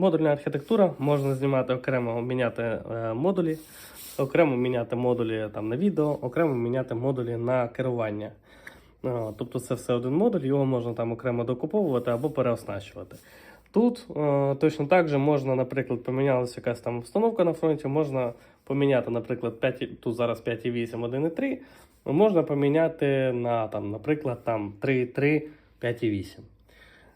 Модульна архітектура можна знімати окремо, міняти е, модулі, окремо міняти модулі там, на відео, окремо міняти модулі на керування. Е, Тобто це все один модуль, його можна там окремо докуповувати або переоснащувати. Тут е, точно так же можна, наприклад, помінялася якась там установка на фронті, можна поміняти, наприклад, 5, тут зараз 5,8, 1,3, можна поміняти на, там, наприклад, там 3,3, 5,8.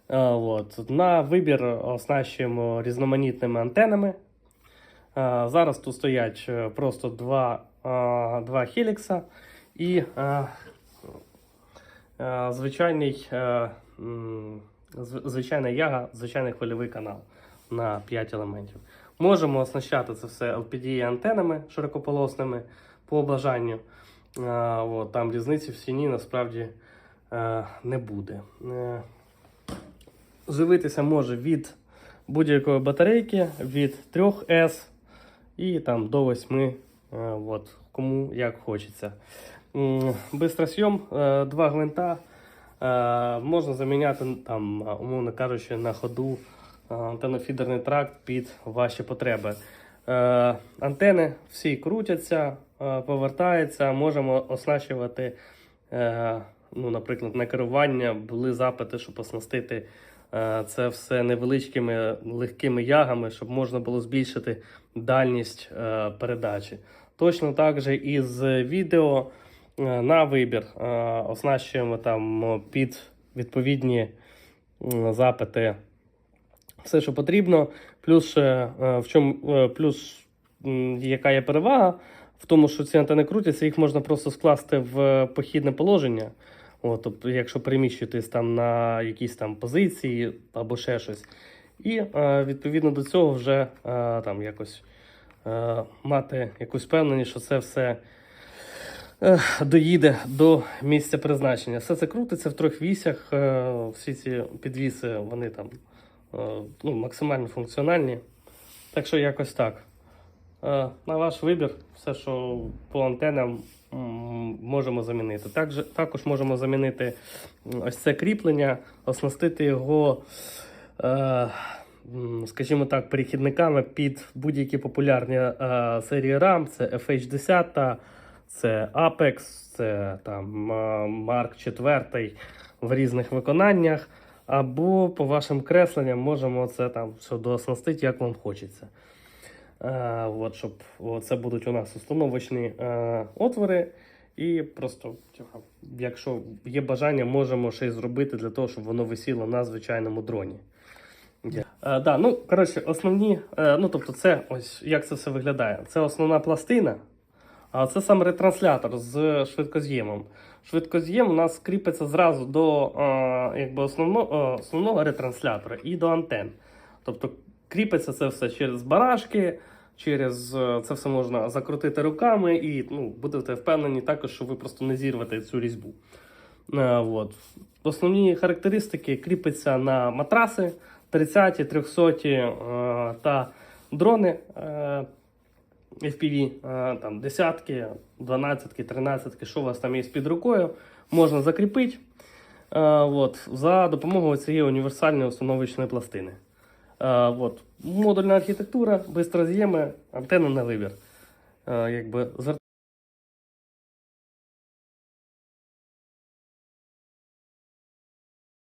Е, От. На вибір оснащуємо різноманітними антенами. Е, Зараз тут стоять е, просто два, е, два хелікса і е, е, звичайний, е, звичайна яга, звичайний хвильовий канал на 5 елементів. Можемо оснащати це все LPD антенами широкополосними по бажанню. Е, там різниці в ціні насправді е, не буде. Живитися може від будь-якої батарейки, від 3S і там до 8, е, от, кому як хочеться. Бистросйом, е, два гвинта. Е, Можна заміняти, там, умовно кажучи, на ходу антеннофідерний тракт під ваші потреби. Антени всі крутяться, повертаються, можемо оснащувати, ну, наприклад, на керування були запити, щоб оснастити це все невеличкими легкими ягами, щоб можна було збільшити дальність е, передачі. Точно так же і з відео е, на вибір е, оснащуємо там е, під відповідні запити все, що потрібно. Плюс, е, в чому, е, плюс яка є перевага в тому, що ці антени крутяться, їх можна просто скласти в похідне положення. От, тобто, якщо переміщуєтесь там на якісь там позиції або ще щось. І е, відповідно до цього вже е, там якось е, мати якусь впевненість, що це все е, доїде до місця призначення. Все це крутиться в трьох вісях. Е, всі ці підвіси вони там е, ну, максимально функціональні. Так що якось так. Е, На ваш вибір, все, що по антенам можемо замінити. Також, також можемо замінити ось це кріплення, оснастити його, е, скажімо так, перехідниками під будь-які популярні е, серії RAM. Це FH10, це Apex, це там Mark 4 в різних виконаннях. Або по вашим кресленням можемо це там все дооснастити, як вам хочеться. Е, от, щоб це будуть у нас установочні е, отвори. І просто, якщо є бажання, можемо й зробити для того, щоб воно висіло на звичайному дроні. Є. Е, да, ну, коротше, основні, ну, тобто, це ось як це все виглядає. Це основна пластина, а це сам ретранслятор з швидкоз'ємом. Швидкоз'єм у нас кріпиться зразу до якби основно, основного ретранслятора і до антен. Тобто кріпиться це все через барашки, через е, це все можна закрутити руками, і ну, будете впевнені також, що ви просто не зірвете цю різьбу. Е, от. Основні характеристики кріпиться на матраси 30, 300 е, та дрони. FPV, е, там десятки, дванадцятки, тринадцятки, що у вас там є під рукою, можна закріпити от, за допомогою цієї універсальної установочної пластини. Е, от, модульна архітектура, бистроз'єми, антенна на вибір. Е, якби,